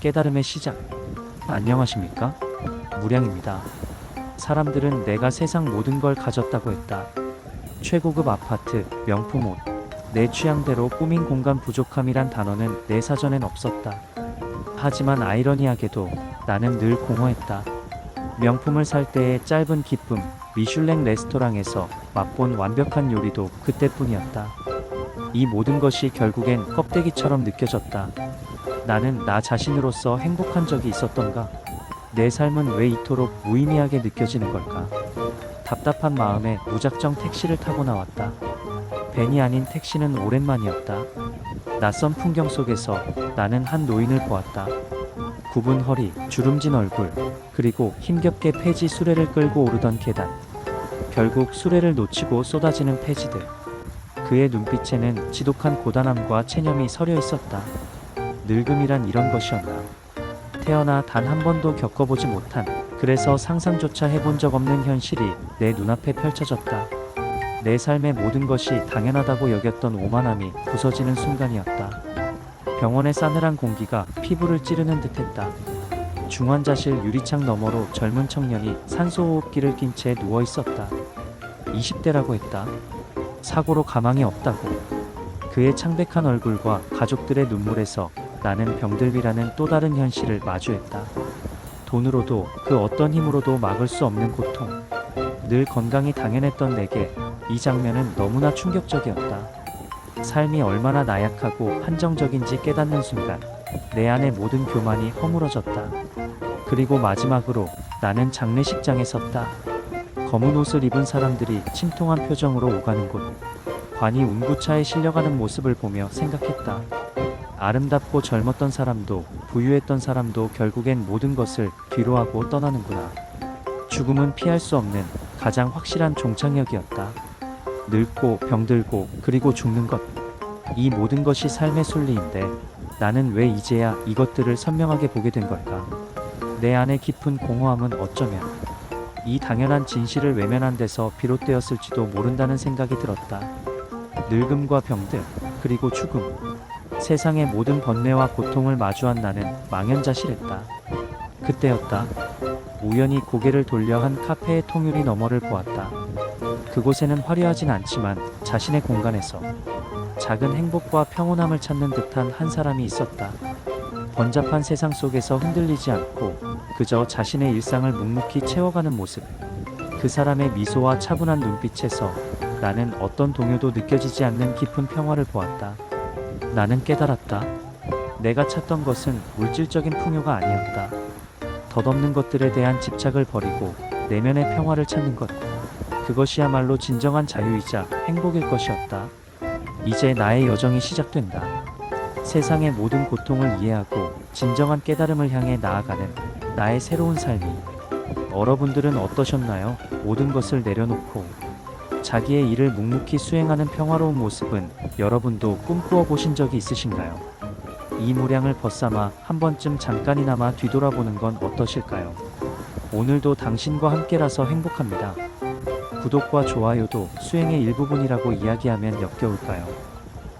깨달음의 시작. 안녕하십니까? 무량입니다. 사람들은 내가 세상 모든 걸 가졌다고 했다. 최고급 아파트, 명품 옷, 내 취향대로 꾸민 공간 부족함이란 단어는 내 사전엔 없었다. 하지만 아이러니하게도 나는 늘 공허했다. 명품을 살 때의 짧은 기쁨, 미슐랭 레스토랑에서 맛본 완벽한 요리도 그때뿐이었다. 이 모든 것이 결국엔 껍데기처럼 느껴졌다. 나는 나 자신으로서 행복한 적이 있었던가? 내 삶은 왜 이토록 무의미하게 느껴지는 걸까? 답답한 마음에 무작정 택시를 타고 나왔다. 벤이 아닌 택시는 오랜만이었다. 낯선 풍경 속에서 나는 한 노인을 보았다. 굽은 허리, 주름진 얼굴, 그리고 힘겹게 폐지 수레를 끌고 오르던 계단. 결국 수레를 놓치고 쏟아지는 폐지들. 그의 눈빛에는 지독한 고단함과 체념이 서려 있었다. 늙음이란 이런 것이었나. 태어나 단 한 번도 겪어보지 못한, 그래서 상상조차 해본 적 없는 현실이 내 눈앞에 펼쳐졌다. 내 삶의 모든 것이 당연하다고 여겼던 오만함이 부서지는 순간이었다. 병원의 싸늘한 공기가 피부를 찌르는 듯했다. 중환자실 유리창 너머로 젊은 청년이 산소호흡기를 낀 채 누워 있었다. 20대라고 했다. 사고로 가망이 없다고. 그의 창백한 얼굴과 가족들의 눈물에서 나는 병들비라는 또 다른 현실을 마주했다. 돈으로도 그 어떤 힘으로도 막을 수 없는 고통. 늘 건강이 당연했던 내게 이 장면은 너무나 충격적이었다. 삶이 얼마나 나약하고 한정적인지 깨닫는 순간 내 안의 모든 교만이 허물어졌다. 그리고 마지막으로 나는 장례식장에 섰다. 검은 옷을 입은 사람들이 침통한 표정으로 오가는 곳. 관이 운구차에 실려가는 모습을 보며 생각했다. 아름답고 젊었던 사람도 부유했던 사람도 결국엔 모든 것을 뒤로하고 떠나는구나. 죽음은 피할 수 없는 가장 확실한 종착역이었다. 늙고 병들고 그리고 죽는 것. 이 모든 것이 삶의 순리인데 나는 왜 이제야 이것들을 선명하게 보게 된 걸까? 내 안의 깊은 공허함은 어쩌면 이 당연한 진실을 외면한 데서 비롯되었을지도 모른다는 생각이 들었다. 늙음과 병들, 그리고 죽음. 세상의 모든 번뇌와 고통을 마주한 나는 망연자실했다. 그때였다. 우연히 고개를 돌려 한 카페의 통유리 너머를 보았다. 그곳에는 화려하진 않지만 자신의 공간에서 작은 행복과 평온함을 찾는 듯한 한 사람이 있었다. 번잡한 세상 속에서 흔들리지 않고 그저 자신의 일상을 묵묵히 채워가는 모습. 그 사람의 미소와 차분한 눈빛에서 나는 어떤 동요도 느껴지지 않는 깊은 평화를 보았다. 나는 깨달았다. 내가 찾던 것은 물질적인 풍요가 아니었다. 덧없는 것들에 대한 집착을 버리고 내면의 평화를 찾는 것. 그것이야말로 진정한 자유이자 행복일 것이었다. 이제 나의 여정이 시작된다. 세상의 모든 고통을 이해하고 진정한 깨달음을 향해 나아가는 나의 새로운 삶이. 여러분들은 어떠셨나요? 모든 것을 내려놓고 자기의 일을 묵묵히 수행하는 평화로운 모습은 여러분도 꿈꾸어 보신 적이 있으신가요? 이 무량을 벗삼아 한 번쯤 잠깐이나마 뒤돌아보는 건 어떠실까요? 오늘도 당신과 함께라서 행복합니다. 구독과 좋아요도 수행의 일부분이라고 이야기하면 역겨울까요?